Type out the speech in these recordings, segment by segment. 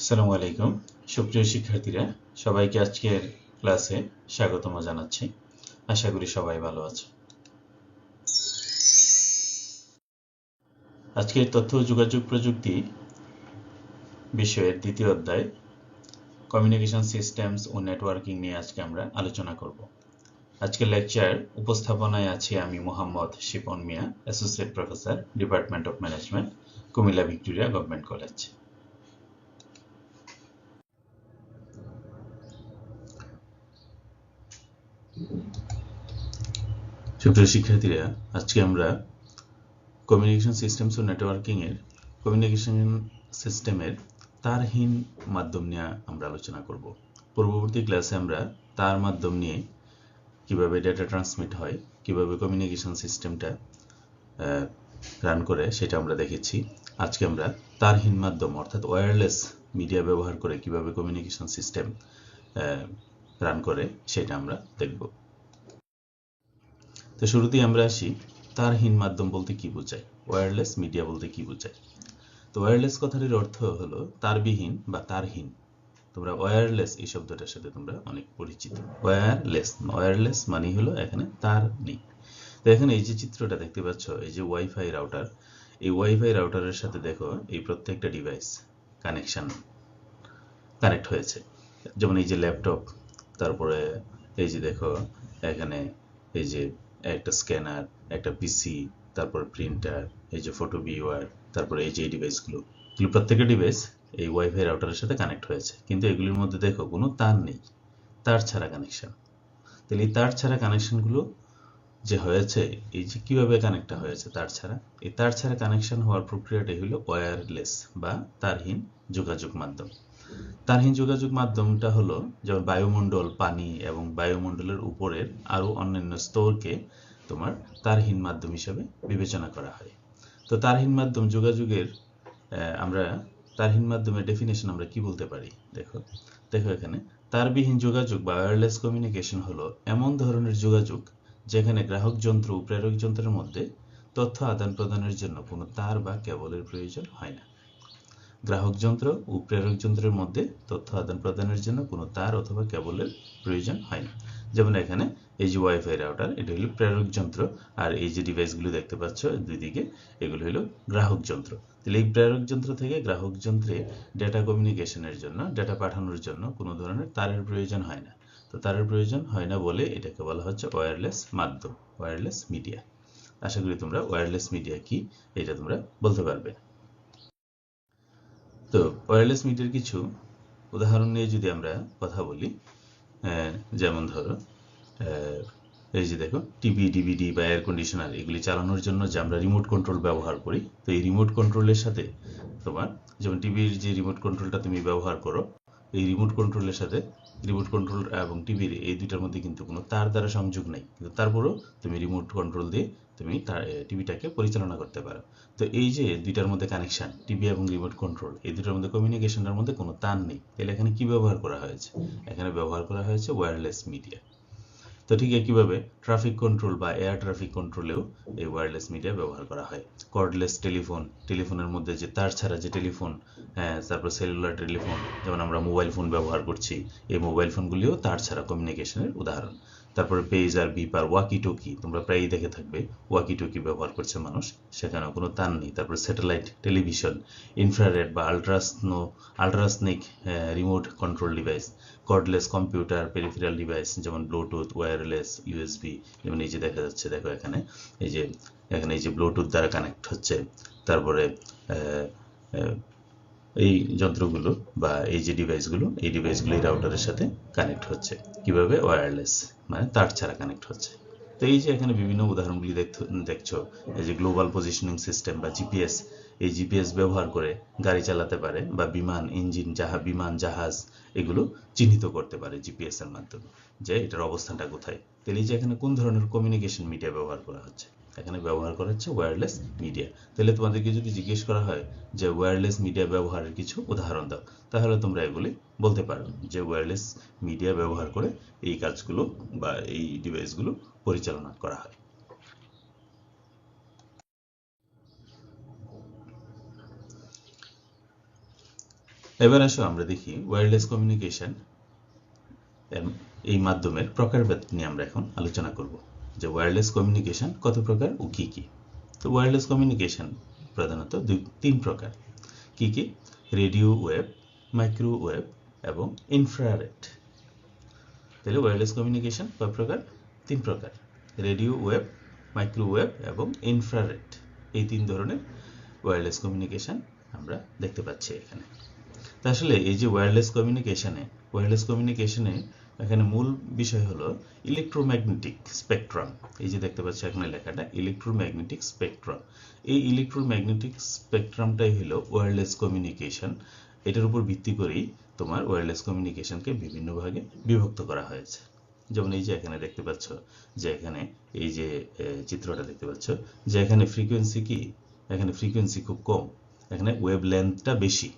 আসসালামু আলাইকুম। সুপ্রিয় শিক্ষার্থীরা, সবাইকে আজকের ক্লাসে স্বাগতম জানাচ্ছি। আশা করি সবাই ভালো আছে। আজকের তথ্য যোগাযোগ প্রযুক্তি বিষয়ের দ্বিতীয় অধ্যায় কমিউনিকেশন সিস্টেমস ও নেটওয়ার্কিং নিয়ে আজকে আমরা আলোচনা করব। আজকের লেকচার উপস্থাপনায় আছি আমি Mohammad Shipon Mia associate professor department of management Comilla Victoria government college. সুপ্রিয় শিক্ষার্থীরা, আজকে আমরা কমিউনিকেশন সিস্টেমস ও নেটওয়ার্কিং এর কমিউনিকেশন সিস্টেমের তারহীন মাধ্যম নিয়ে আমরা আলোচনা করব। পূর্ববর্তী ক্লাসে আমরা তার মাধ্যম নিয়ে কীভাবে ডেটা ট্রান্সমিট হয়, কীভাবে কমিউনিকেশন সিস্টেমটা রান করে সেটা আমরা দেখেছি। আজকে আমরা তারহীন মাধ্যম অর্থাৎ ওয়্যারলেস মিডিয়া ব্যবহার করে কীভাবে কমিউনিকেশন সিস্টেম রান করে সেটা আমরা দেখব। তো শুরুতেই আমরা আসি তারহীন মাধ্যম বলতে কি বোঝায়? ওয়্যারলেস মিডিয়া বলতে কি বোঝায়? তো ওয়্যারলেস কথাটির অর্থ হলো তারবিহীন বা তারহীন তোমরা ওয়্যারলেস এই শব্দটার সাথে তোমরা অনেক পরিচিত। ওয়্যারলেস ওয়্যারলেস মানে হলো এখানে তার নেই। তো এখানে এই যে চিত্রটা দেখতে পাচ্ছ, এই যে ওয়াইফাই রাউটার এই ওয়াইফাই রাউটারের সাথে দেখো এই প্রত্যেকটা ডিভাইস কানেকশন কানেক্ট হয়েছে। যেমন এই যে ল্যাপটপ তারপরে, এই যে দেখো, এখানে এই যে একটা স্ক্যানার, একটা পিসি, তারপর প্রিন্টার, এই যে ফটো ভিউয়ার, তারপরে এই যে ডিভাইসগুলো। এগুলো প্রত্যেকটা ডিভাইস এই ওয়াইফাই রাউটারের সাথে কানেক্ট হয়েছে। কিন্তু এগুলির মধ্যে দেখো, কোনো তার নেই, তার ছাড়া কানেকশন। তাহলে এই তার ছাড়া কানেকশনগুলো যে হয়েছে, এই যে কীভাবে কানেক্টটা হয়েছে তার ছাড়া? এই তার ছাড়া কানেকশন হওয়ার প্রক্রিয়াটাই হলো ওয়্যারলেস বা তারহীন যোগাযোগ মাধ্যম। তারহীন যোগাযোগ মাধ্যমটা হলো যেমন বায়ুমণ্ডল, পানি এবং বায়ুমণ্ডলের উপরের আরও অন্যান্য স্তরকে তোমার তারহীন মাধ্যম হিসেবে বিবেচনা করা হয়। তো তারহীন মাধ্যম যোগাযোগের আমরা তারহীন মাধ্যমের ডেফিনেশন আমরা কি বলতে পারি? দেখো দেখো এখানে, তারবিহীন যোগাযোগ বা ওয়্যারলেস কমিউনিকেশন হলো এমন ধরনের যোগাযোগ যেখানে গ্রাহক যন্ত্র ও প্রেরক যন্ত্রের মধ্যে তথ্য আদান প্রদানের জন্য কোনো তার বা কেবলের প্রয়োজন হয় না। গ্রাহক যন্ত্র ও প্রেরক যন্ত্রের মধ্যে তথ্য আদান প্রদানের জন্য কোনো তার অথবা কেবলের প্রয়োজন হয় না। যেমন এখানে এই যে ওয়াইফাই রাউটার এটা হলো প্রেরক যন্ত্র, আর এই যে ডিভাইসগুলো দেখতে পাচ্ছ দুই দিকে, এগুলো হলো গ্রাহক যন্ত্র। তাহলে এই প্রেরক যন্ত্র থেকে গ্রাহক যন্ত্রে ডেটা কমিউনিকেশনের জন্য ডেটা পাঠানোর জন্য কোনো ধরনের তারের প্রয়োজন হয় না। তো তারের প্রয়োজন হয় না বলে এটাকে বলা হচ্ছে ওয়্যারলেস মাধ্যম ওয়্যারলেস মিডিয়া আশা করি তোমরা ওয়্যারলেস মিডিয়া কি, এটা তোমরা বলতে পারবে। তো ওয়্যারলেস মিডিয়ার কিছু উদাহরণ নিয়ে যদি আমরা কথা বলি যেমন ধরো এই যে দেখো টিভি ডিভিডি বা এয়ার কন্ডিশনার এগুলি চালানোর জন্য যে আমরা রিমোট কন্ট্রোল ব্যবহার করি, তো এই রিমোট কন্ট্রোলের সাথে তোমার, যেমন টিভির যে রিমোট কন্ট্রোলটা তুমি ব্যবহার করো, এই রিমোট কন্ট্রোলের সাথে রিমোট কন্ট্রোল এবং টিভির এই দুইটার মধ্যে কিন্তু কোনো তার দ্বারা সংযোগ নেই। কিন্তু তারপরেও তুমি রিমোট কন্ট্রোল দিয়ে তুমি টিভিটাকে পরিচালনা করতে পারো। তো এই যে দুইটার মধ্যে কানেকশন টিভি এবং রিমোট কন্ট্রোল এই দুটার মধ্যে কমিউনিকেশনের মধ্যে কোনো তার নেই। তাহলে এখানে কি ব্যবহার করা হয়েছে? এখানে ব্যবহার করা হয়েছে ওয়্যারলেস মিডিয়া তো ঠিক একইভাবে ট্রাফিক কন্ট্রোল বা এয়ার ট্রাফিক কন্ট্রোলেও এই ওয়্যারলেস মিডিয়া ব্যবহার করা হয়। কর্ডলেস টেলিফোন টেলিফোনের মধ্যে যে তার ছাড়া যে টেলিফোন হ্যাঁ তারপর সেলুলার টেলিফোন যেমন আমরা মোবাইল ফোন ব্যবহার করছি, এই মোবাইল ফোনগুলিও তার ছাড়া কমিউনিকেশনের উদাহরণ। তারপরে পেজ পেজার বিপার ওয়াকি টকি তোমরা প্রায়ই দেখে থাকবে ওয়াকি টকি ব্যবহার করছে মানুষ, সেখানেও কোনো তার নেই। তারপর স্যাটেলাইট টেলিভিশন ইনফ্রারেড বা আলট্রাসনো ultrasonic remote control device cordless computer peripheral device যেমন ব্লুটুথ ওয়্যারলেস ইউএসবি যেমন এই যে দেখা যাচ্ছে, দেখো এখানে, এই যে, এখানে এই যে ব্লুটুথ দ্বারা কানেক্ট হচ্ছে। তারপরে এই যন্ত্রগুলো বা এই যে ডিভাইসগুলো এই ডিভাইসগুলো এই রাউটারের সাথে কানেক্ট হচ্ছে। কীভাবে ওয়্যারলেস মানে তার ছাড়া কানেক্ট হচ্ছে। তো এই যে এখানে বিভিন্ন উদাহরণগুলি দেখছ এই যে গ্লোবাল পজিশনিং সিস্টেম বা জিপিএস এই জিপিএস ব্যবহার করে গাড়ি চালাতে পারে বা বিমান ইঞ্জিন যাহা বিমান, জাহাজ, এগুলো চিহ্নিত করতে পারে জিপিএস এর মাধ্যমে। যে এটার অবস্থানটা কোথায়? তাহলে এই যে এখানে কোন ধরনের কমিউনিকেশন মিডিয়া ব্যবহার করা হচ্ছে? এখানে ব্যবহার করা হচ্ছে ওয়্যারলেস মিডিয়া তাহলে তোমাদেরকে যদি জিজ্ঞেস করা হয় যে ওয়্যারলেস মিডিয়া ব্যবহারের কিছু উদাহরণ দাও, তাহলে তোমরা এগুলি বলতে পারো যে ওয়্যারলেস মিডিয়া ব্যবহার করে এই কাজগুলো বা এই ডিভাইসগুলো পরিচালনা করা হয়। এবার আসো আমরা দেখি ওয়্যারলেস কমিউনিকেশন এই মাধ্যমের প্রকারভেদ নিয়ে আমরা এখন আলোচনা করব। যে ওয়্যারলেস কমিউনিকেশন কত প্রকার ও কি কি? তো ওয়্যারলেস কমিউনিকেশন প্রধানত দুই, তিন প্রকার। কি কি? রেডিও ওয়েভ মাইক্রোওয়েভ এবং ইনফ্রারেড তাহলে ওয়্যারলেস কমিউনিকেশন কয় প্রকার? তিন প্রকার। রেডিও ওয়েভ মাইক্রোওয়েভ এবং ইনফ্রারেড এই তিন ধরনের ওয়্যারলেস কমিউনিকেশন আমরা দেখতে পাচ্ছি এখানে। তা আসলে এই যে ওয়্যারলেস কমিউনিকেশনে ওয়্যারলেস কমিউনিকেশনে এখানে মূল বিষয় হলো ইলেকট্রোম্যাগনেটিক স্পেকট্রাম এই যে দেখতে পাচ্ছি এখানে লেখাটা ইলেকট্রোম্যাগনেটিক স্পেকট্রাম এই ইলেকট্রোম্যাগনেটিক স্পেকট্রামটাই হলো ওয়্যারলেস কমিউনিকেশন এটার উপর ভিত্তি করেই তোমার ওয়্যারলেস কমিউনিকেশনকে বিভিন্ন ভাগে বিভক্ত করা হয়েছে। যেমন এই যে এখানে দেখতে পাচ্ছ, যে এখানে এই যে চিত্রটা দেখতে পাচ্ছ, যে এখানে ফ্রিকোয়েন্সি কি? এখানে ফ্রিকোয়েন্সি খুব কম। এখানে ওয়েভ লেন্থটা বেশি।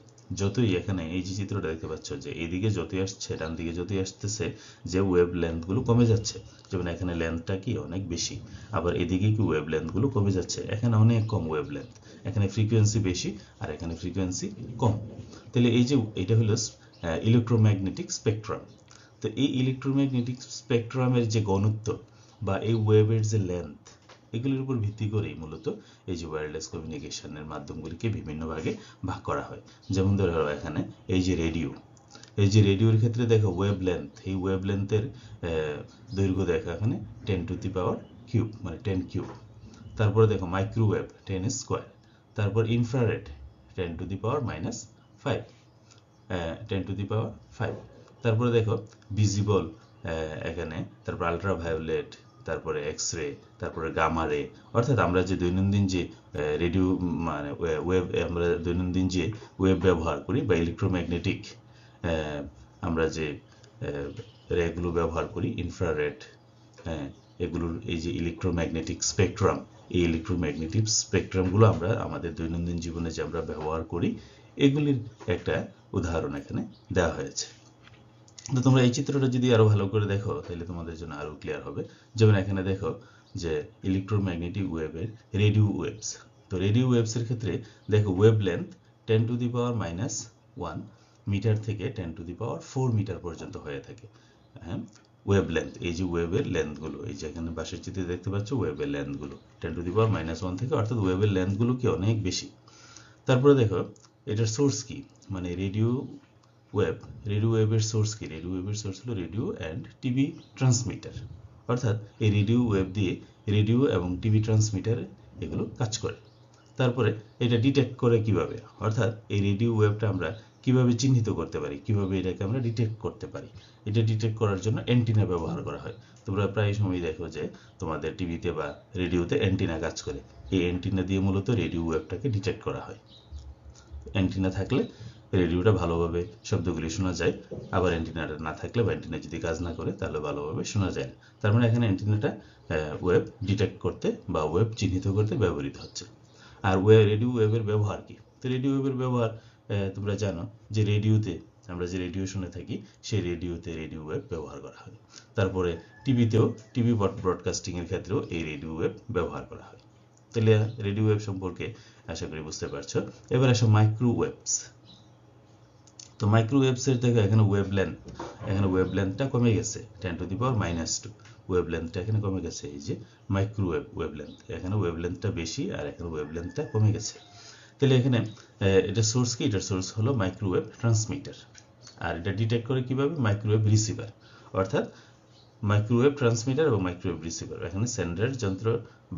যতই এখানে এই যে চিত্রটা দেখতে পাচ্ছ যে এইদিকে যতই আসছে, ডান দিকে যতই আসতেছে, যে ওয়েভ লেন্থগুলো কমে যাচ্ছে। যেমন এখানে লেন্থটা কি? অনেক বেশি। আবার এদিকে কি ওয়েভ লেন্থগুলো কমে যাচ্ছে? এখানে অনেক কম ওয়েব লেন্থ এখানে ফ্রিকোয়েন্সি বেশি আর এখানে ফ্রিকোয়েন্সি কম। তাহলে এই যে এটা হলো ইলেকট্রোম্যাগনেটিক স্পেকট্রাম তো এই ইলেকট্রোম্যাগনেটিক স্পেকট্রামের যে ঘনত্ব বা এই ওয়েভের যে লেন্থ এগুলির উপর ভিত্তি করেই মূলত এই যে ওয়্যারলেস কমিউনিকেশনের মাধ্যমগুলিকে বিভিন্ন ভাগে ভাগ করা হয়। যেমন ধরো এখানে এই যে রেডিও এই যে রেডিওর ক্ষেত্রে দেখো ওয়েভ লেন্থ এই ওয়েভ লেন্থের দৈর্ঘ্য দেখো এখানে ten to the power cube মানে টেন কিউব তারপরে দেখো মাইক্রোওয়েভ টেন স্কোয়ার তারপর infrared ten to the power minus five ten to the power five তারপরে দেখো ভিজিবল এখানে। তারপর আলট্রা ভায়োলেট তারপরে এক্স রে তারপরে গামা রে অর্থাৎ আমরা যে দৈনন্দিন যে রেডিও মানে ওয়েব আমরা দৈনন্দিন যে ওয়েব ব্যবহার করি বা ইলেকট্রোম্যাগনেটিক আমরা যে রেগুলো ব্যবহার করি ইনফ্রারেড হ্যাঁ এগুলোর এই যে ইলেকট্রোম্যাগনেটিক স্পেকট্রাম এই ইলেকট্রোম্যাগনেটিক স্পেকট্রামগুলো আমরা আমাদের দৈনন্দিন জীবনে যে আমরা ব্যবহার করি, এগুলির একটা উদাহরণ এখানে দেওয়া হয়েছে। তো তোমরা এই চিত্রটা যদি আরও ভালো করে দেখো, তাহলে তোমাদের জন্য আরও ক্লিয়ার হবে। যেমন এখানে দেখো যে ইলেকট্রোম্যাগনেটিক ওয়েভের রেডিও ওয়েভস তো রেডিও ওয়েভস এর ক্ষেত্রে দেখো wave length ten to the power minus one metre থেকে ten to the power four metre পর্যন্ত হয়ে থাকে। হ্যাঁ? ওয়েভ লেন্থ এই যে ওয়েভের লেন্থগুলো এই যে এখানে বাসের চিত্রে দেখতে পাচ্ছ ওয়েভের লেন্থগুলো ten to the power minus one থেকে, অর্থাৎ ওয়েভের লেন্থগুলো কি অনেক বেশি। তারপরে দেখো, এটার সোর্স কি? মানে রেডিও ওয়েব রেডিও ওয়েবের সোর্স কি? রেডিও ওয়েবের সোর্স হলো রেডিও অ্যান্ড টিভি ট্রান্সমিটার অর্থাৎ এই রেডিও ওয়েব দিয়ে রেডিও এবং টিভি ট্রান্সমিটার এগুলো কাজ করে। তারপরে এটা ডিটেক্ট করে কীভাবে? অর্থাৎ এই রেডিও ওয়েবটা আমরা কীভাবে চিহ্নিত করতে পারি? কীভাবে এটাকে আমরা ডিটেক্ট করতে পারি? এটা ডিটেক্ট করার জন্য অ্যান্টিনা ব্যবহার করা হয়। তোমরা প্রায় সময় দেখো যে তোমাদের টিভিতে বা রেডিওতে অ্যান্টিনা কাজ করে। এই অ্যান্টিনা দিয়ে মূলত রেডিও ওয়েবটাকে ডিটেক্ট করা হয়। অ্যান্টিনা থাকলে রেডিওটা ভালোভাবে শব্দগুলি শোনা যায়। আবার অ্যান্টিনাটা না থাকলে বা অ্যান্টিনা যদি কাজ না করে, তাহলে ভালোভাবে শোনা যায়। না তার মানে এখানে অ্যান্টিনাটা ওয়েব ডিটেক্ট করতে বা ওয়েব চিহ্নিত করতে ব্যবহৃত হচ্ছে। আর ওয়ে রেডিও ওয়েবের ব্যবহার কি? তো রেডিও ওয়েবের ব্যবহার তোমরা জানো যে রেডিওতে, আমরা যে রেডিও শুনে থাকি, সেই রেডিওতে রেডিও ওয়েব ব্যবহার করা হয়। তারপরে টিভিতেও, টিভি ব্রডকাস্টিং এর ক্ষেত্রেও এই রেডিও ওয়েব ব্যবহার করা হয়। তাহলে রেডিও ওয়েব সম্পর্কে আশা করি বুঝতে পারছ। এবার আসো মাইক্রোওয়েভস তো মাইক্রোওয়েভসের দেখো এখানে ওয়েভ লেন্থ এখানে ওয়েভ লেন্থটা কমে গেছে ten to the power minus two wave লেন্থটা এখানে কমে গেছে, এই যে মাইক্রোওয়েভ ওয়েভ লেন্থ এখানে ওয়েভ লেন্থটা বেশি আর এখানে ওয়েভ লেন্থটা কমে গেছে। তাহলে এখানে এটা সোর্স কি? এটার সোর্স হলো মাইক্রোওয়েভ ট্রান্সমিটার আর এটা ডিটেক্ট করে কীভাবে? মাইক্রোওয়েভ রিসিভার অর্থাৎ মাইক্রোওয়েভ ট্রান্সমিটার এবং মাইক্রোওয়েভ রিসিভার এখানে সেন্ডার যন্ত্র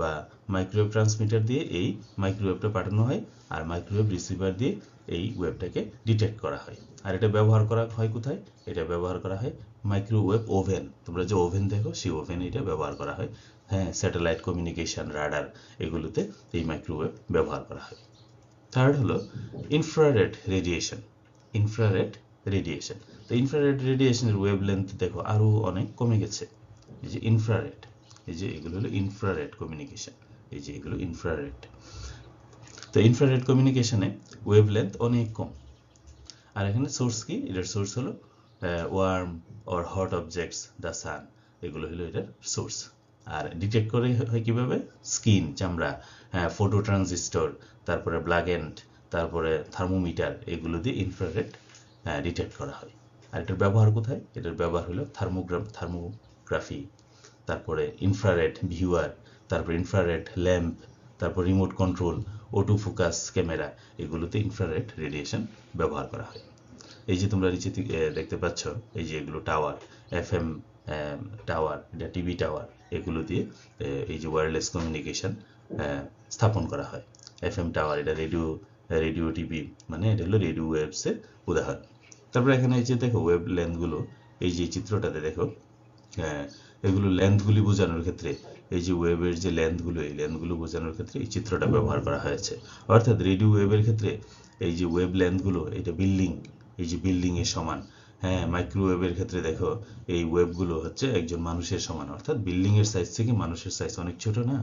বা মাইক্রোওয়েভ ট্রান্সমিটার দিয়ে এই মাইক্রোওয়েভটা পাঠানো হয় আর মাইক্রোওয়েভ রিসিভার দিয়ে এই ওয়েভটাকে ডিটেক্ট করা হয়। আর এটা ব্যবহার করা হয় কোথায়? এটা ব্যবহার করা হয় মাইক্রোওয়েভ ওভেন তোমরা যে ওভেন দেখো, সেই ওভেনে এটা ব্যবহার করা হয়। হ্যাঁ স্যাটেলাইট কমিউনিকেশন রাডার এগুলোতে এই মাইক্রোওয়েভ ব্যবহার করা হয়। থার্ড হলো ইনফ্রারেড রেডিয়েশন ইনফ্রারেড রেডিয়েশন তো ইনফ্রারেড রেডিয়েশনের ওয়েভ লেন্থ দেখো আরও অনেক কমে গেছে। এই যে ইনফ্রারেড এই যে এগুলো হলো ইনফ্রারেড কমিউনিকেশন এই যে এগুলো ইনফ্রারেড তো ইনফ্রারেড কমিউনিকেশনে ওয়েভ লেন্থ অনেক কম। আর এখানে সোর্স কি? এটার সোর্স হলো warm or hot objects the sun এগুলো হলো এটার সোর্স আর ডিটেক্ট করে হয় কীভাবে? স্কিন চামড়া ফটো ট্রানজিস্টর তারপরে ব্লাগেন্ট তারপরে থার্মোমিটার এগুলো দিয়ে ইনফ্রারেড ডিটেক্ট করা হয়। আর এটার ব্যবহার কোথায়? এটার ব্যবহার হলো থার্মোগ্রাফ থার্মোগ্রাফি তারপরে ইনফ্রারেড ভিউয়ার তারপর ইনফ্রারেড ল্যাম্প তারপর remote control auto focus camera এগুলোতে ইনফ্রারেড রেডিয়েশন ব্যবহার করা হয়। এই যে তোমরা নিচে দেখতে পাচ্ছ, এই যে এগুলো টাওয়ার এফ এম টাওয়ার এটা টিভি টাওয়ার এগুলো দিয়ে এই যে ওয়্যারলেস কমিউনিকেশন স্থাপন করা হয়। এফ এম টাওয়ার এটা রেডিও রেডিও টিভি মানে এটা হলো রেডিও ওয়েবসের উদাহরণ। তারপরে এখানে এই যে দেখো ওয়েব লেন্থগুলো এই যে চিত্রটাতে দেখো আহ, এগুলো লেন্থগুলি বোঝানোর ক্ষেত্রে এই যে ওয়েবের যে লেন্থগুলো এই লেন্থগুলো বোঝানোর ক্ষেত্রে এই চিত্রটা ব্যবহার করা হয়েছে। অর্থাৎ রেডিও ওয়েবের ক্ষেত্রে এই যে ওয়েব লেন্থগুলো এটা বিল্ডিং এই যে বিল্ডিং এর সমান হ্যাঁ মাইক্রোওয়েভের ক্ষেত্রে দেখো এই ওয়েবগুলো হচ্ছে একজন মানুষের সমান। অর্থাৎ বিল্ডিংয়ের সাইজ থেকে মানুষের সাইজ অনেক ছোট না?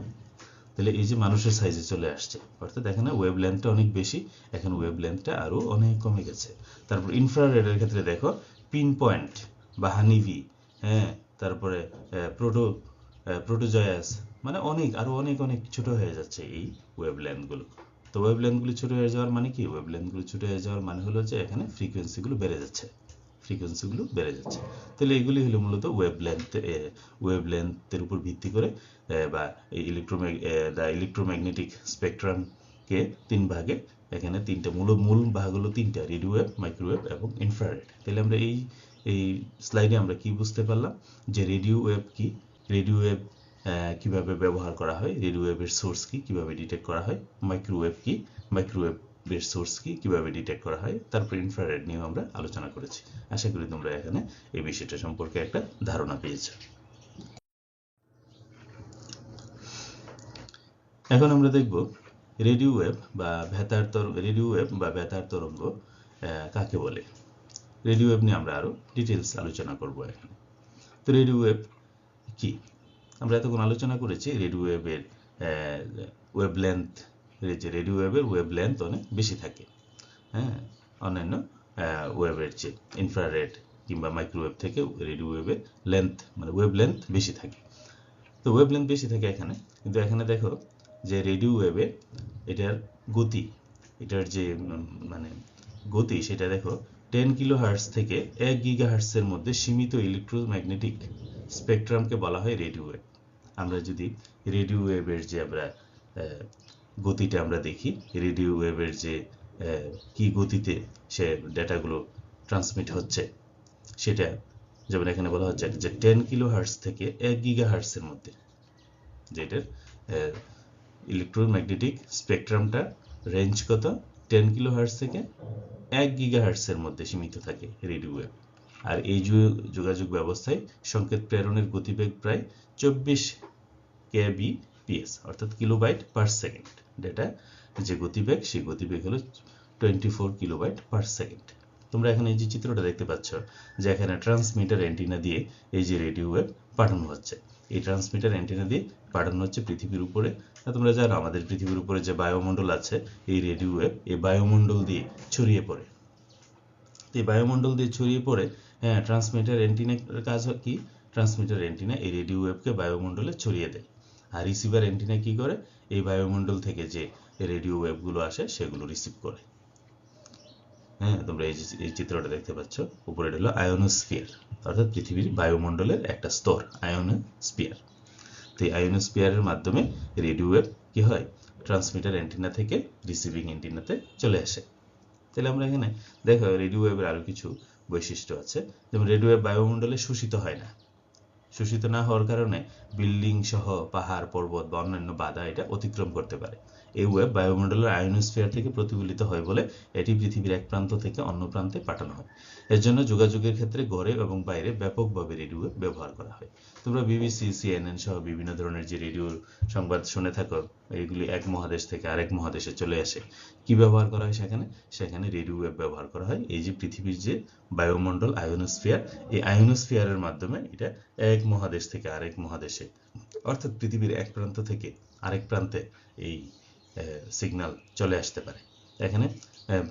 তাহলে এই যে মানুষের সাইজে চলে আসছে, অর্থাৎ এখানে ওয়েব লেন্থটা অনেক বেশি, এখন ওয়েব লেন্থটা আরও অনেক কমে গেছে। তারপর ইনফ্রারেডের ক্ষেত্রে দেখো পিন পয়েন্ট বা হানিভি হ্যাঁ তারপরে প্রোটো প্রোটোজয়াস মানে অনেক, আরও অনেক অনেক ছোট হয়ে যাচ্ছে এই ওয়েব লেন্থগুলো তো ওয়েব লেন্থগুলো ছোট হয়ে যাওয়ার মানে কি? ওয়েব লেন্থগুলো ছোট হয়ে যাওয়ার মানে হলো যে এখানে ফ্রিকোয়েন্সিগুলো বেড়ে যাচ্ছে। ফ্রিকোয়েন্সিগুলো বেড়ে যাচ্ছে। তাহলে এগুলি হলো মূলত ওয়েব লেন্থ ওয়েব উপর ভিত্তি করে বা ইলেকট্রোম্যাগ দ্য ইলেকট্রোম্যাগনেটিক স্পেকট্রামকে তিন ভাগে, এখানে তিনটা মূল মূল ভাগ হলো তিনটা রেডিও ওয়েভ মাইক্রোওয়েভ এবং ইনফ্রারেড তাহলে আমরা এই এই স্লাইডে আমরা কি বুঝতে পারলাম? যে রেডিও ওয়েভ কি? রেডিও ওয়েভ কীভাবে ব্যবহার করা হয়? রেডিও ওয়েভের সোর্স কি? কীভাবে ডিটেক্ট করা হয়? মাইক্রোওয়েভ কি? মাইক্রোওয়েভের সোর্স কি, কীভাবে ডিটেক্ট করা হয় তারপর ইনফ্রারেড নিয়েও আমরা আলোচনা করেছি। আশা করি তোমরা এখানে এই বিষয়টা সম্পর্কে একটা ধারণা পেয়েছ। এখন আমরা দেখব রেডিও ওয়েভ বা ভেতার তরঙ্গ রেডিও ওয়েভ বা বেতার তরঙ্গ কাকে বলে? রেডিও ওয়েভ নিয়ে আমরা আরও ডিটেলস আলোচনা করব এখানে। তো রেডিও ওয়েভ কি? আমরা এতক্ষণ আলোচনা করেছি রেডিও ওয়েভের ওয়েব লেন্থ যে রেডিও ওয়েভের ওয়েব লেন্থ অনেক বেশি থাকে। হ্যাঁ অন্যান্য ওয়েভের চেয়ে ইনফ্রারেড কিংবা মাইক্রোওয়েভ থেকে রেডিও ওয়েভের লেন্থ মানে ওয়েব লেন্থ বেশি থাকে। তো ওয়েব লেন্থ বেশি থাকে এখানে। কিন্তু এখানে দেখো যে রেডিও ওয়েভে এটার গতি, এটার যে মানে গতি, সেটা দেখো টেন কিলো হার্টস থেকে এক গিগা হার্টসের মধ্যে সীমিত ইলেকট্রোম্যাগনেটিক স্পেকট্রামকে বলা হয় রেডিও ওয়েভ আমরা যদি রেডিও ওয়েভের যে আমরা গতিটা আমরা দেখি। রেডিও ওয়েভের যে কি গতিতে সে ডেটাগুলো ট্রান্সমিট হচ্ছে, সেটা যেমন এখানে বলা হচ্ছে যে টেন কিলো হার্টস থেকে এক গিগা হার্টসের মধ্যে। যেটার ইলেকট্রোম্যাগনেটিক স্পেকট্রামটা রেঞ্জ কত? টেন কিলো হার্টস থেকে এক গিগা হার্টসের মধ্যে সীমিত থাকে রেডিও ওয়েভ। আর এই যোগাযোগ ব্যবস্থায় সংকেত প্রেরণের গতিবেগ প্রায় চব্বিশ কেবিপিএস, অর্থাৎ কিলোবাইট পার সেকেন্ড ডেটা যে গতিবেগ, সেই গতিবেগ হলো twenty four kilobyte per second তোমরা এখানে এই যে চিত্রটা দেখতে পাচ্ছ, যে এখানে ট্রান্সমিটার অ্যান্টিনা দিয়ে এই যে রেডিও ওয়েভ পাঠানো হচ্ছে। এই ট্রান্সমিটার অ্যান্টিনা দিয়ে পাঠানো হচ্ছে পৃথিবীর উপরে। তোমরা জানো, আমাদের পৃথিবীর উপরে যে বায়ুমণ্ডল আছে, এই রেডিও ওয়েভ এই বায়ুমণ্ডল দিয়ে ছড়িয়ে পড়ে। এই বায়ুমণ্ডল দিয়ে ছড়িয়ে পড়ে হ্যাঁ ট্রান্সমিটার অ্যান্টিনার কাজ কি? ট্রান্সমিটার অ্যান্টিনা এই রেডিও ওয়েভকে বায়ুমণ্ডলে ছড়িয়ে দেয়। আর রিসিভার অ্যান্টিনা কি করে? এই বায়ুমণ্ডল থেকে যে রেডিও ওয়েভগুলো আসে, সেগুলো রিসিভ করে। হ্যাঁ তোমরা এই এই চিত্রটা দেখতে পাচ্ছ। উপরে এটা হলো আয়োনোস্ফিয়ার অর্থাৎ পৃথিবীর বায়ুমণ্ডলের একটা স্তর আয়োনোস্ফিয়ার তো এই আয়োনোস্ফিয়ারের মাধ্যমে রেডিও ওয়েভ কি হয়? ট্রান্সমিটার অ্যান্টিনা থেকে রিসিভিং অ্যান্টিনাতে চলে আসে। তাহলে আমরা এখানে দেখো রেডিও ওয়েভের আরও কিছু বৈশিষ্ট্য আছে। যেমন রেডিও ওয়েভ বায়ুমণ্ডলে শোষিত হয় না। শোষিত না হওয়ার কারণে বিল্ডিং সহ পাহাড়, পর্বত বা অন্যান্য বাধা এটা অতিক্রম করতে পারে। এই ওয়েব বায়ুমণ্ডলের আয়োনোস্ফিয়ার থেকে প্রতিফলিত হয় বলে এটি পৃথিবীর এক প্রান্ত থেকে অন্য প্রান্তে পাঠানো হয়। এর জন্য যোগাযোগের ক্ষেত্রে ঘরে এবং বাইরে ব্যাপকভাবে রেডিও ব্যবহার করা হয়। তোমরা বিবিসি সিএনএন সহ বিভিন্ন ধরনের যে রেডিও সংবাদ শুনে থাকো, এগুলি এক মহাদেশ থেকে আরেক মহাদেশে চলে আসে। কি ব্যবহার করা হয় সেখানে? সেখানে রেডিও ওয়েভ ব্যবহার করা হয়। এই যে পৃথিবীর যে বায়ুমণ্ডল আয়োনোস্ফিয়ার এই আয়োনোস্ফিয়ারের মাধ্যমে এটা এক মহাদেশ থেকে আরেক মহাদেশে, অর্থাৎ পৃথিবীর এক প্রান্ত থেকে আরেক প্রান্তে এই সিগন্যাল চলে আসতে পারে। এখানে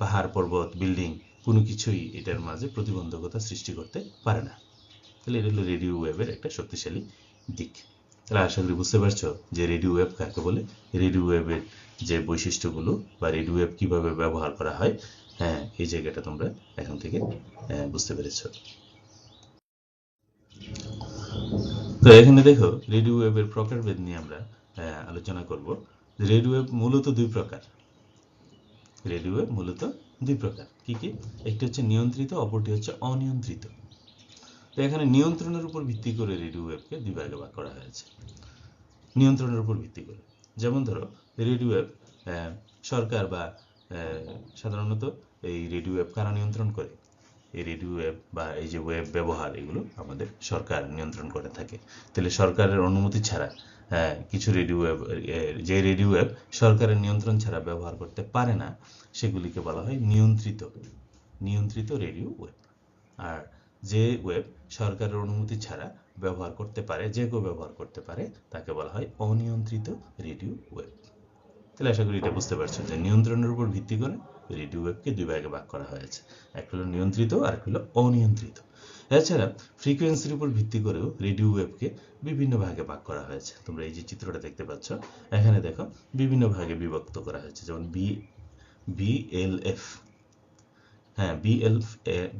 পাহাড়, পর্বত বিল্ডিং কোনো কিছুই এটার মাঝে প্রতিবন্ধকতা সৃষ্টি করতে পারে না। তাহলে এটা হলো রেডিও ওয়েভের একটা শক্তিশালী দিক। তাহলে আশা করি বুঝতে পারছ যে রেডিও ওয়েব কাকে বলে? রেডিও ওয়েভের যে বৈশিষ্ট্যগুলো বা রেডিও ওয়েভ কীভাবে ব্যবহার করা হয় হ্যাঁ এই জায়গাটা তোমরা এখন থেকে বুঝতে পেরেছ। তো এখানে দেখো রেডিও ওয়েভের প্রকারভেদ নিয়ে আমরা আলোচনা করব। রেডিও ওয়েভ মূলত দুই প্রকার। রেডিও ওয়েভ মূলত দুই প্রকার। কি কি? একটি হচ্ছে নিয়ন্ত্রিত, অপরটি হচ্ছে অনিয়ন্ত্রিত। তো এখানে নিয়ন্ত্রণের উপর ভিত্তি করে রেডিও ওয়েভকে দুই ভাগে ভাগ করা হয়েছে। নিয়ন্ত্রণের উপর ভিত্তি করে। যেমন ধরো, রেডিও ওয়েভ সরকার বা সাধারণত এই রেডিও ওয়েভ কারা নিয়ন্ত্রণ করে? এই রেডিও ওয়েভ বা এই যে ওয়েব ব্যবহার, এগুলো আমাদের সরকার নিয়ন্ত্রণ করে থাকে। তাহলে সরকারের অনুমতি ছাড়া কিছু রেডিও ওয়েভ যে রেডিও ওয়েভ সরকারের নিয়ন্ত্রণ ছাড়া ব্যবহার করতে পারে না, সেগুলিকে বলা হয় নিয়ন্ত্রিত নিয়ন্ত্রিত রেডিও ওয়েভ আর যে ওয়েব সরকারের অনুমতি ছাড়া ব্যবহার করতে পারে, যে কেউ ব্যবহার করতে পারে, তাকে বলা হয় অনিয়ন্ত্রিত রেডিও ওয়েব তাহলে আশা করি এটা বুঝতে পারছ যে নিয়ন্ত্রণের উপর ভিত্তি করে রেডিও ওয়েবকে দুই ভাগে ভাগ করা হয়েছে। একটা হলো নিয়ন্ত্রিত, আর একটা হলো অনিয়ন্ত্রিত। এছাড়া ফ্রিকোয়েন্সির উপর ভিত্তি করেও রেডিও ওয়েবকে বিভিন্ন ভাগে ভাগ করা হয়েছে। তোমরা এই যে চিত্রটা দেখতে পাচ্ছ, এখানে দেখো বিভিন্ন ভাগে বিভক্ত করা হয়েছে, যেমন বি বিএলএফ হ্যাঁ বিএলএফ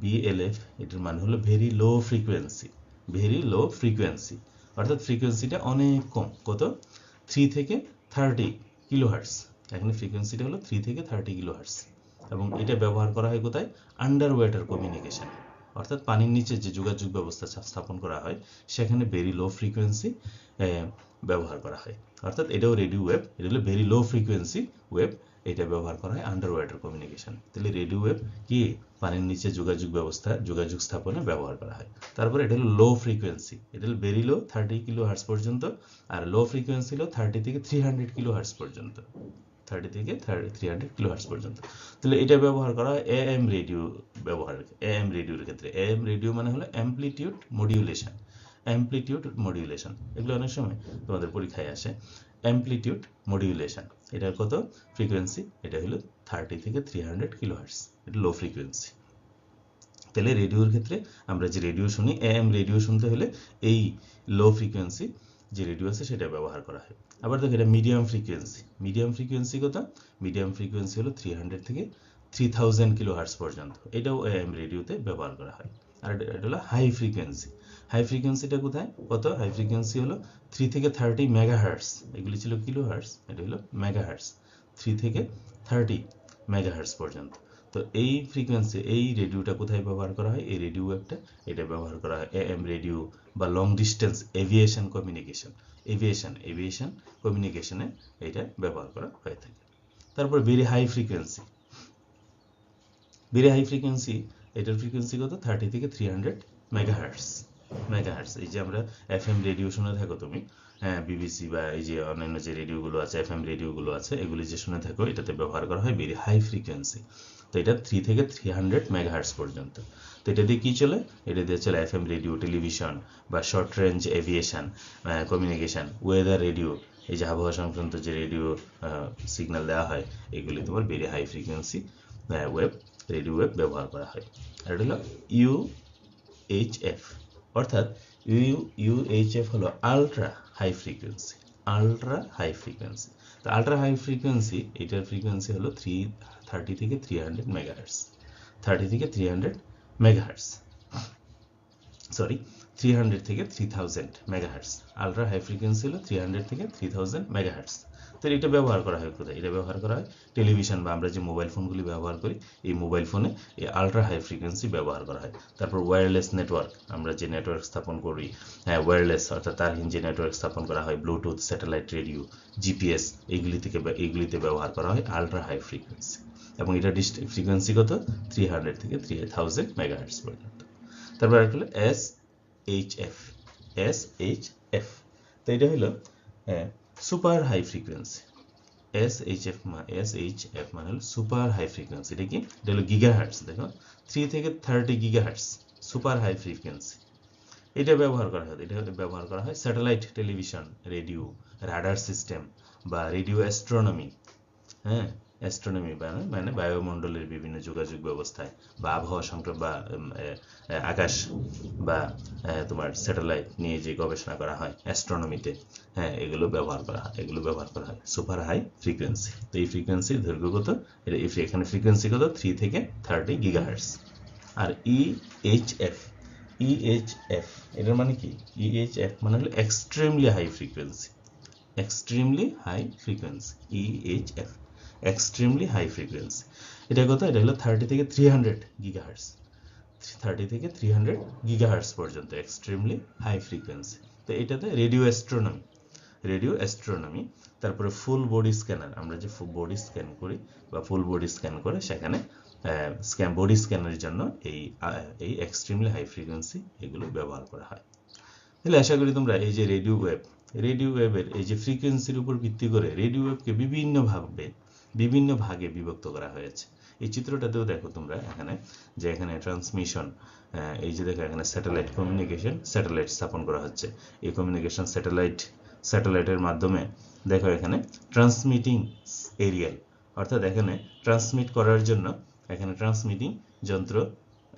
বিএলএফ এটার মানে হলো very low frequency very low frequency অর্থাৎ ফ্রিকোয়েন্সিটা অনেক কম, কত? থ্রি থেকে থার্টি কিলো হার্টস এখানে ফ্রিকোয়েন্সিটা হলো থ্রি থেকে থার্টি কিলো হার্টস এবং এটা ব্যবহার করা হয় কোথায়? আন্ডার ওয়াটার কমিউনিকেশন অর্থাৎ পানির নিচে যে যোগাযোগ ব্যবস্থা স্থাপন করা হয়, সেখানে ভেরি লো ফ্রিকোয়েন্সি ব্যবহার করা হয়, অর্থাৎ এটাও রেডিও ওয়েব এটা হলো ভেরি লো ফ্রিকোয়েন্সি ওয়েব এটা ব্যবহার করা হয় আন্ডার ওয়াটার কমিউনিকেশন তাহলে রেডিও ওয়েব কি? পানির নিচে যোগাযোগ ব্যবস্থা, যোগাযোগ স্থাপনে ব্যবহার করা হয়। তারপরে এটা হলো লো ফ্রিকোয়েন্সি এটা হলো very low thirty kilo hertz পর্যন্ত আর লো ফ্রিকোয়েন্সি হলো থার্টি থেকে থ্রি হান্ড্রেড কিলো হার্স পর্যন্ত। থার্টি থেকে thirty three hundred kilo hertz পর্যন্ত। তাহলে এটা ব্যবহার করা হয় এএম রেডিও ব্যবহার এএম রেডিওর ক্ষেত্রে। এএম রেডিও মানে হলো অ্যাম্পলিটিউড মডিউলেশন অ্যাম্পলিটিউড মডিউলেশন এগুলো অনেক সময় তোমাদের পরীক্ষায় আসে। অ্যাম্পলিটিউড মডিউলেশন এটার কত? ফ্রিকোয়েন্সি এটা হলো থার্টি থেকে থ্রি হান্ড্রেড কিলো হার্টস এটা লো ফ্রিকোয়েন্সি তাহলে রেডিওর ক্ষেত্রে আমরা যে রেডিও শুনি এএম রেডিও শুনতে হলে এই লো ফ্রিকোয়েন্সি যে রেডিও আছে সেটা ব্যবহার করা হয়। আবার দেখো এটা মিডিয়াম ফ্রিকোয়েন্সি মিডিয়াম ফ্রিকোয়েন্সি কত? মিডিয়াম ফ্রিকোয়েন্সি হলো থ্রি হান্ড্রেড থেকে থ্রি থাউজেন্ড কিলো হার্স পর্যন্ত। এটাও এম রেডিওতে ব্যবহার করা হয়। আর এটা এটা হলো হাই ফ্রিকোয়েন্সি হাই ফ্রিকোয়েন্সিটা কোথায়? কত? হাই ফ্রিকোয়েন্সি হলো থ্রি থেকে থার্টি মেগা হার্টস এগুলি ছিল কিলো হার্স এটা হলো মেগা হার্টস থ্রি থেকে থার্টি মেগা হার্টস পর্যন্ত। তো এই ফ্রিকোয়েন্সি এই রেডিওটা কোথায় ব্যবহার করা হয়? এই রেডিও একটা এটা ব্যবহার করা হয় এম রেডিও বা long distance aviation communication aviation aviation কমিউনিকেশনে এটা ব্যবহার করা হয়ে থাকে। তারপর very high frequency very high frequency এটার ফ্রিকোয়েন্সি কত? থার্টি থেকে থ্রি হান্ড্রেড মেগাহার্টস মেগাহার্টস এই যে আমরা এফ এম রেডিও শুনে থাকো তুমি। হ্যাঁ বিবিসি বা এই যে অন্যান্য যে রেডিওগুলো আছে এফ এম রেডিওগুলো আছে, এগুলি যে শুনে থাকো, এটাতে ব্যবহার করা হয় ভেরি হাই ফ্রিকোয়েন্সি তো এটা থ্রি থেকে থ্রি হান্ড্রেড মেগাহার্টস পর্যন্ত। তো এটা দিয়ে কী চলে? এটা দিয়ে চলে এফ এম রেডিও টেলিভিশন বা short range aviation communication weather radio এই যে আবহাওয়া সংক্রান্ত যে রেডিও সিগন্যাল দেওয়া হয়, এগুলি তোমার very high frequency wave radio wave ব্যবহার করা হয়। আর এটা হলো ইউ এইচ এফ অর্থাৎ ইউ ইউএইচএফ হলো ultra high frequency ultra high frequency তো আলট্রা হাই ফ্রিকোয়েন্সি এটার ফ্রিকোয়েন্সি হলো থ্রি থার্টি থেকে থ্রি হান্ড্রেড মেগাহার্স থার্টি থেকে three hundred megahertz sorry three hundred থেকে three thousand megahertz ultra high frequency হলো three hundred থেকে three thousand megahertz তো এটা ব্যবহার করা হয় কোথায়? এটা ব্যবহার করা হয় টেলিভিশন বা আমরা যে মোবাইল ফোনগুলি ব্যবহার করি, এই মোবাইল ফোনে এই আলট্রা হাই ফ্রিকোয়েন্সি ব্যবহার করা হয়। তারপর ওয়্যারলেস নেটওয়ার্ক আমরা যে নেটওয়ার্ক স্থাপন করি হ্যাঁ ওয়্যারলেস অর্থাৎ তারহীন যে নেটওয়ার্ক স্থাপন করা হয় ব্লুটুথ স্যাটেলাইট রেডিও জিপিএস এইগুলি থেকে এইগুলিতে ব্যবহার করা হয় আলট্রা হাই ফ্রিকোয়েন্সি এবং এটা ফ্রিকোয়েন্সি কত? থ্রি হান্ড্রেড থেকে থ্রি থাউজেন্ড মেগাহার্টস পর্যন্ত। তারপর হলো S H F S H F তো এটা হলো super high frequency S H F S H F মানে হলো সুপার হাই ফ্রিকোয়েন্সি এটা কি? এটা হলো গিগা হার্টস দেখো। থ্রি থেকে thirty giga hertz super high frequency এটা ব্যবহার করা হয়, এটা ব্যবহার করা হয় satellite television radio radar system বা রেডিও অ্যাস্ট্রোনমি হ্যাঁ? অ্যাস্ট্রোনমি মানে বায়ুমণ্ডলের বিভিন্ন যোগাযোগ ব্যবস্থায় বা আবহাওয়া সংক্রান্ত বা আকাশ বা তোমার স্যাটেলাইট নিয়ে যে গবেষণা করা হয় অ্যাস্ট্রোনমিতে হ্যাঁ এগুলো ব্যবহার করা হয়, এগুলো ব্যবহার করা হয় সুপার হাই ফ্রিকোয়েন্সি তো এই ফ্রিকোয়েন্সির দৈর্ঘ্য কত এখানে ফ্রিকোয়েন্সি কত? থ্রি থেকে থার্টি গিগাহার্স আর E ইএইচএফ ইএইচএফ এটার মানে কি? ইএইচএফ মানে হলো extremely high frequency extremely high frequency EHF extremely high frequency এটা কত? এটা হলো থার্টি থেকে থ্রি হান্ড্রেড গিগাহার্স থার্টি থেকে থ্রি হান্ড্রেড গিগাহার্স পর্যন্ত এক্সট্রিমলি হাই ফ্রিকোয়েন্সি তো এটাতে রেডিও অ্যাস্ট্রোনমি রেডিও অ্যাস্ট্রোনমি তারপরে ফুল বডি স্ক্যানার আমরা যে বডি স্ক্যান করি বা ফুল বডি স্ক্যান করে সেখানে স্ক্যান বডি স্ক্যানের জন্য এই এই এক্সট্রিমলি হাই ফ্রিকোয়েন্সি এগুলো ব্যবহার করা হয়। তাহলে আশা করি তোমরা এই যে রেডিও ওয়েভ রেডিও ওয়েভের এই যে ফ্রিকোয়েন্সির উপর ভিত্তি করে রেডিও ওয়েভকে বিভিন্ন ভাবে বিভিন্ন ভাগে বিভক্ত করা হয়েছে। এই চিত্রটাতেও দেখো তোমরা এখানে যে এখানে ট্রান্সমিশন এই যে দেখো এখানে স্যাটেলাইট কমিউনিকেশন স্যাটেলাইট স্থাপন করা হচ্ছে। এই কমিউনিকেশন স্যাটেলাইট স্যাটেলাইটের মাধ্যমে দেখো এখানে ট্রান্সমিটিং এরিয়াল অর্থাৎ এখানে ট্রান্সমিট করার জন্য এখানে ট্রান্সমিটিং যন্ত্র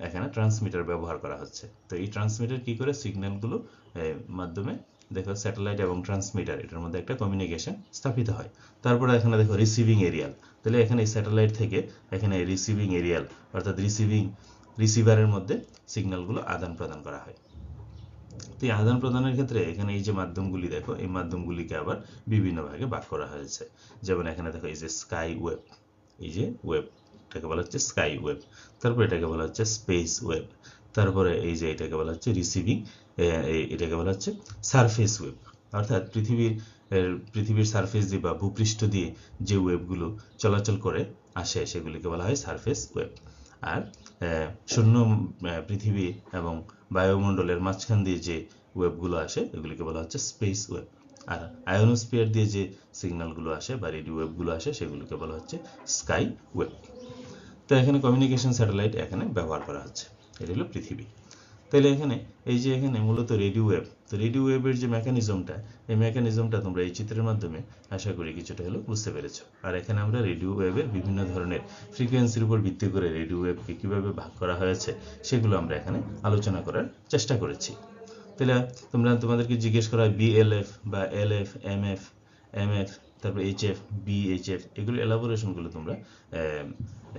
এখানে ট্রান্সমিটার ব্যবহার করা হচ্ছে। তো এই ট্রান্সমিটার কি করে? সিগন্যালগুলো মাধ্যমে দেখো স্যাটেলাইট এবং ট্রান্সমিটার এটার মধ্যে একটা কমিউনিকেশন স্থাপিত হয়। তারপরে এখানে দেখো রিসিভিং এরিয়াল তাহলে এখানে স্যাটেলাইট থেকে এখানে রিসিভিং এরিয়াল অর্থাৎ রিসিভিং রিসিভারের মধ্যে সিগন্যালগুলো আদান প্রদান করা হয়। তো এই আদান প্রদানের ক্ষেত্রে এখানে এই যে মাধ্যমগুলি দেখো, এই মাধ্যমগুলিকে আবার বিভিন্ন ভাগে ভাগ করা হয়েছে। যেমন এখানে দেখো এই যে স্কাই ওয়েব এই যে ওয়েব এটাকে বলা হচ্ছে স্কাই ওয়েব তারপর এটাকে বলা হচ্ছে স্পেস ওয়েব তারপরে এই যে এটাকে বলা হচ্ছে রিসিভিং এটাকে বলা হচ্ছে সারফেস ওয়েব অর্থাৎ পৃথিবীর পৃথিবীর সারফেস দিয়ে বা ভূপৃষ্ঠ দিয়ে যে ওয়েবগুলো চলাচল করে, আসে, সেগুলিকে বলা হয় সারফেস ওয়েব আর শূন্য পৃথিবী এবং বায়ুমণ্ডলের মাঝখান দিয়ে যে ওয়েবগুলো আসে, এগুলিকে বলা হচ্ছে স্পেস ওয়েব আর আয়োনোস্ফিয়ার দিয়ে যে সিগন্যালগুলো আসে বা রেডিও ওয়েবগুলো আসে, সেগুলোকে বলা হচ্ছে স্কাই ওয়েব তো এখানে কমিউনিকেশন স্যাটেলাইট এখানে ব্যবহার করা হচ্ছে। এটা হলো পৃথিবী। তাহলে এখানে, এই যে এখানে মূলত রেডিও ওয়েব, তো রেডিও ওয়েবের যে মেকানিজমটা, এই মেকানিজমটা তোমরা এই চিত্রের মাধ্যমে আশা করি কিছুটা হলেও বুঝতে পেরেছ। আর এখানে আমরা রেডিও ওয়েবের বিভিন্ন ধরনের ফ্রিকোয়েন্সির উপর ভিত্তি করে রেডিও ওয়েবকে কীভাবে ভাগ করা হয়েছে, সেগুলো আমরা এখানে আলোচনা করার চেষ্টা করেছি। তাহলে তোমরা, তোমাদেরকে জিজ্ঞেস করা বিএলএফ বা এলএফ এমএফ এমএফ তারপর এইচএফ বিএইচএফ এগুলো এলাবোরেশনগুলো তোমরা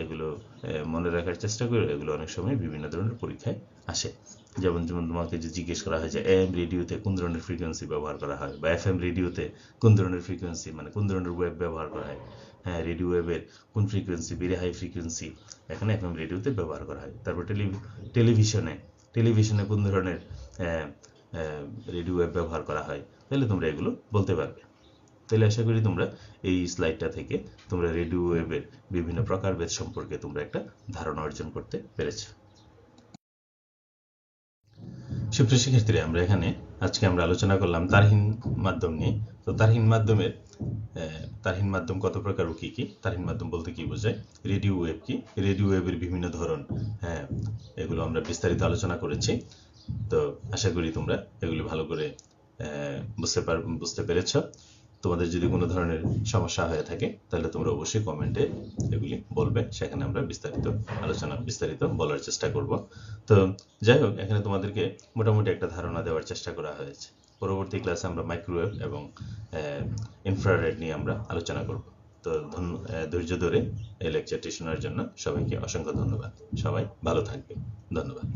এগুলো মনে রাখার চেষ্টা করো, এগুলো অনেক সময় বিভিন্ন ধরনের পরীক্ষায় আসে। যেমন যেমন তোমাকে যে জিজ্ঞেস করা হয় যে এম রেডিওতে কোন ধরনের ফ্রিকোয়েন্সি ব্যবহার করা হয়, বা এফ এম রেডিওতে কোন ধরনের ফ্রিকোয়েন্সি মানে কোন ধরনের ওয়েব ব্যবহার করা হয় হ্যাঁ রেডিও ওয়েবের কোন ফ্রিকোয়েন্সি ভেরি হাই ফ্রিকোয়েন্সি এখানে এফ এম রেডিওতে ব্যবহার করা হয়। তারপর টেলি টেলিভিশনে টেলিভিশনে কোন ধরনের রেডিও ওয়েব ব্যবহার করা হয়, তাহলে তোমরা এগুলো বলতে পারবে। তাহলে আশা করি তোমরা এই স্লাইডটা থেকে তোমরা রেডিও ওয়েবের বিভিন্ন প্রকারভেদ সম্পর্কে তোমরা একটা ধারণা অর্জন করতে পেরেছ। সুপ্রিয় শিক্ষার্থীরা, আমরা এখানে আজকে আমরা আলোচনা করলাম তারহীন মাধ্যম নিয়ে। তো তারহীন মাধ্যমের তারহীন মাধ্যম কত প্রকার ও কি কি? তারহীন মাধ্যম বলতে কি বোঝায়? রেডিও ওয়েব কি? রেডিও ওয়েবের বিভিন্ন ধরন হ্যাঁ এগুলো আমরা বিস্তারিত আলোচনা করেছি। তো আশা করি তোমরা এগুলি ভালো করে বুঝতে পার, বুঝতে পেরেছ। তোমাদের যদি কোনো ধরনের সমস্যা হয়ে থাকে, তাহলে তোমরা অবশ্যই কমেন্টে এগুলি বলবে। সেখানে আমরা বিস্তারিত আলোচনা, বিস্তারিত বলার চেষ্টা করব। তো যাই হোক, এখানে তোমাদেরকে মোটামুটি একটা ধারণা দেওয়ার চেষ্টা করা হয়েছে। পরবর্তী ক্লাসে আমরা মাইক্রোওয়েভ এবং ইনফ্রারেড নিয়ে আমরা আলোচনা করব। তো ধৈর্য ধরে এই লেকচারটি শোনার জন্য সবাইকে অসংখ্য ধন্যবাদ। সবাই ভালো থাকবে। ধন্যবাদ।